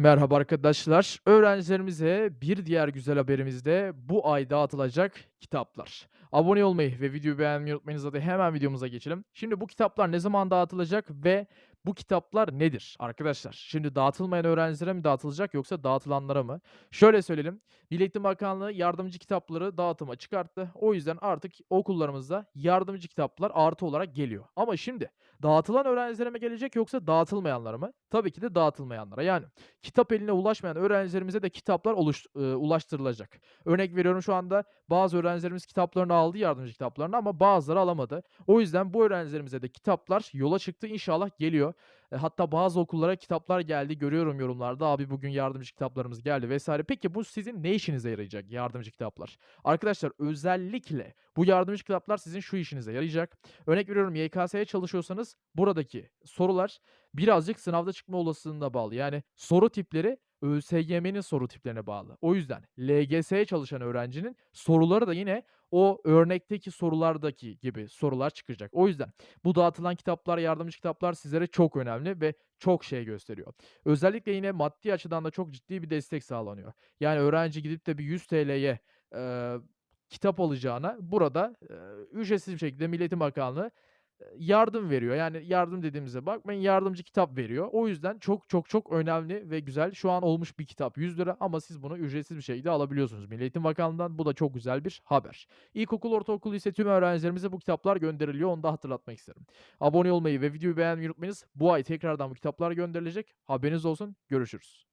Merhaba arkadaşlar. Öğrencilerimize bir diğer güzel haberimiz de bu ay dağıtılacak kitaplar. Abone olmayı ve videoyu beğenmeyi unutmayınız. Hadi hemen videomuza geçelim. Şimdi bu kitaplar ne zaman dağıtılacak ve bu kitaplar nedir arkadaşlar? Şimdi dağıtılmayan öğrencilere mi dağıtılacak yoksa dağıtılanlara mı? Şöyle söyleyelim. Milli Bakanlığı yardımcı kitapları dağıtıma çıkarttı. O yüzden artık okullarımızda yardımcı kitaplar artı olarak geliyor. Ama şimdi dağıtılan öğrencilere mi gelecek yoksa dağıtılmayanlara mı? Tabii ki de dağıtılmayanlara. Yani kitap eline ulaşmayan öğrencilerimize de kitaplar oluş eee, ulaştırılacak. Örnek veriyorum şu anda bazı öğrencilerimiz kitaplarını aldı, yardımcı kitaplarını ama bazıları alamadı. O yüzden bu öğrencilerimize de kitaplar yola çıktı. İnşallah geliyor. E, hatta bazı okullara kitaplar geldi. Görüyorum yorumlarda. Abi bugün yardımcı kitaplarımız geldi vesaire. Peki bu sizin ne işinize yarayacak yardımcı kitaplar? Arkadaşlar özellikle bu yardımcı kitaplar sizin şu işinize yarayacak. Örnek veriyorum YKS'ye çalışıyorsanız buradaki sorular birazcık sınavda çıkma olasılığına bağlı. Yani soru tipleri ÖSYM'nin soru tiplerine bağlı. O yüzden LGS'ye çalışan öğrencinin soruları da yine o örnekteki sorulardaki gibi sorular çıkacak. O yüzden bu dağıtılan kitaplar, yardımcı kitaplar sizlere çok önemli ve çok şey gösteriyor. Özellikle yine maddi açıdan da çok ciddi bir destek sağlanıyor. Yani öğrenci gidip de bir 100 TL'ye eee, kitap alacağına burada eee, ücretsiz bir şekilde Milli Eğitim Bakanlığı yardım veriyor. Yani yardım dediğimize bakmayın yardımcı kitap veriyor. O yüzden çok çok çok önemli ve güzel. Şu an olmuş bir kitap 100 lira ama siz bunu ücretsiz bir şekilde alabiliyorsunuz Milli Eğitim Bakanlığı'ndan. Bu da çok güzel bir haber. İlkokul, ortaokul, lise tüm öğrencilerimize bu kitaplar gönderiliyor. Onu da hatırlatmak isterim. Abone olmayı ve videoyu beğenmeyi unutmayınız. Bu ay tekrardan bu kitaplar gönderilecek. Haberiniz olsun. Görüşürüz.